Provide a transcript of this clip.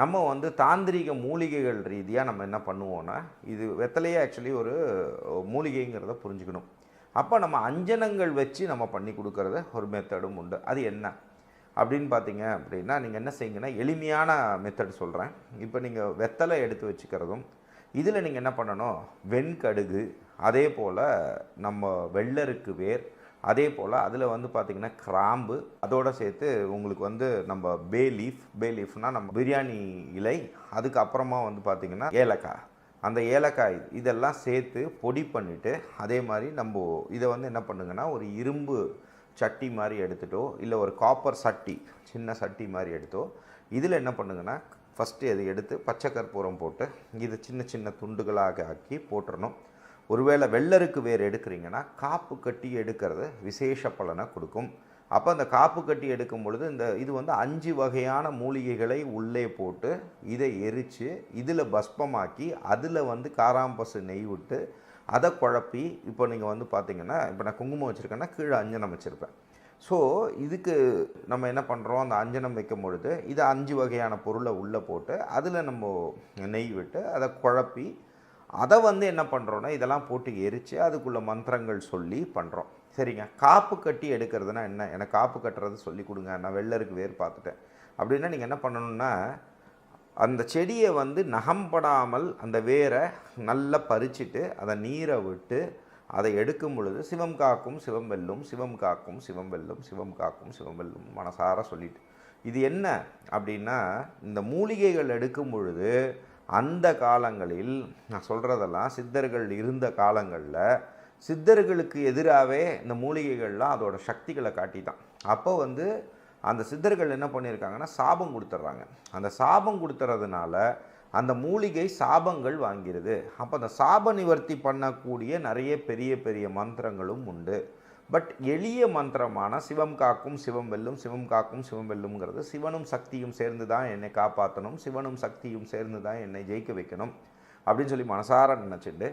நம்ம வந்து தாந்திரிக மூலிகைகள் ரீதியாக நம்ம என்ன பண்ணுவோன்னா இது வெத்தலையே ஆக்சுவலி ஒரு மூலிகைங்கிறத புரிஞ்சுக்கணும். அப்போ நம்ம அஞ்சனங்கள் வச்சு நம்ம பண்ணி கொடுக்கறத ஒரு மெத்தடும் உண்டு. அது என்ன? அப்படின்னு பார்த்தீங்க அப்படின்னா நீங்கள் என்ன செய்யுங்கன்னா எளிமையான மெத்தட் சொல்கிறேன் இப்போ நீங்கள் வெத்தலை எடுத்து வச்சுக்கிறதும் இதில் நீங்கள் என்ன பண்ணணும்? வெண்கடுகு அதே போல் நம்ம வெள்ளருக்கு வேர் அதே போல் அதில் வந்து பார்த்திங்கன்னா கிராம்பு அதோடு சேர்த்து உங்களுக்கு வந்து நம்ம பே லீஃப் பே லீஃப்னால் நம்ம பிரியாணி இலை அதுக்கப்புறமா வந்து பார்த்திங்கன்னா ஏலக்காய். அந்த ஏலக்காய் இதெல்லாம் சேர்த்து பொடி பண்ணிவிட்டு அதே மாதிரி நம்ம இதை வந்து என்ன பண்ணுங்கன்னா ஒரு இரும்பு சட்டி மாதிரி எடுத்துட்டோ இல்லை ஒரு காப்பர் சட்டி சின்ன சட்டி மாதிரி எடுத்தோ இதில் என்ன பண்ணுங்கன்னா ஃபஸ்ட்டு அதை எடுத்து பச்சை கற்பூரம் போட்டு இதை சின்ன சின்ன துண்டுகளாக ஆக்கி போட்டுறணும். ஒருவேளை வெள்ளருக்கு வேர் எடுக்கிறீங்கன்னா காப்பு கட்டி எடுக்கிறது விசேஷ பலனை கொடுக்கும். அப்போ அந்த காப்பு கட்டி எடுக்கும் பொழுது இந்த இது வந்து அஞ்சு வகையான மூலிகைகளை உள்ளே போட்டு இதை எரித்து இதில் பஸ்பமாக்கி அதில் வந்து காராம்பசு நெய் விட்டு அதை குழப்பி இப்போ நீங்கள் வந்து பார்த்தீங்கன்னா இப்போ நான் குங்குமம் வச்சுருக்கேன்னா கீழே அஞ்சனம் வச்சுருப்பேன். ஸோ இதுக்கு நம்ம என்ன பண்ணுறோம்? அந்த அஞ்சனம் வைக்கும் பொழுது இதை அஞ்சு வகையான பொருளை உள்ளே போட்டு அதில் நம்ம நெய் விட்டு அதை குழப்பி அதை வந்து என்ன பண்ணுறோன்னா இதெல்லாம் போட்டு எரித்து அதுக்குள்ளே மந்திரங்கள் சொல்லி பண்ணுறோம் சரிங்க. காப்பு கட்டி எடுக்கிறதுனா என்ன? எனக்கு காப்பு கட்டுறது சொல்லி கொடுங்க. நான் வெள்ளருக்கு வேர் பார்த்துட்டேன். அப்படின்னா நீங்கள் என்ன பண்ணணும்னா அந்த செடியை வந்து நகம்படாமல் அந்த வேரை நல்லா பறிச்சுட்டு அதை நீரை விட்டு அதை எடுக்கும் பொழுது சிவம் காக்கும் சிவம் வெல்லும் சிவம் காக்கும் சிவம் வெல்லும் சிவம் காக்கும் சிவம் வெல்லும் மனசார சொல்லிட்டு. இது என்ன? அப்படின்னா இந்த மூலிகைகள் எடுக்கும் பொழுது அந்த காலங்களில் நான் சொல்கிறதெல்லாம் சித்தர்கள் இருந்த காலங்களில் சித்தர்களுக்கு எதிராகவே இந்த மூலிகைகள்லாம் அதோட சக்திகளை காட்டி தான் அப்போ வந்து அந்த சித்தர்கள் என்ன பண்ணியிருக்காங்கன்னா சாபம் கொடுத்துட்றாங்க அந்த சாபம் கொடுத்துறதுனால அந்த மூலிகை சாபங்கள் வாங்கிறது. அப்போ அந்த சாப நிவர்த்தி பண்ணக்கூடிய நிறைய பெரிய பெரிய மந்திரங்களும் உண்டு. பட் எளிய மந்திரமான சிவம் காக்கும் சிவம் வெல்லும் சிவம் காக்கும் சிவம் வெல்லும்ங்கிறது சிவனும் சக்தியும் சேர்ந்து தான் என்னை காப்பாற்றணும் சிவனும் சக்தியும் சேர்ந்து தான் என்னை ஜெயிக்க வைக்கணும் அப்படின்னு சொல்லி மனசார நினச்சிட்டு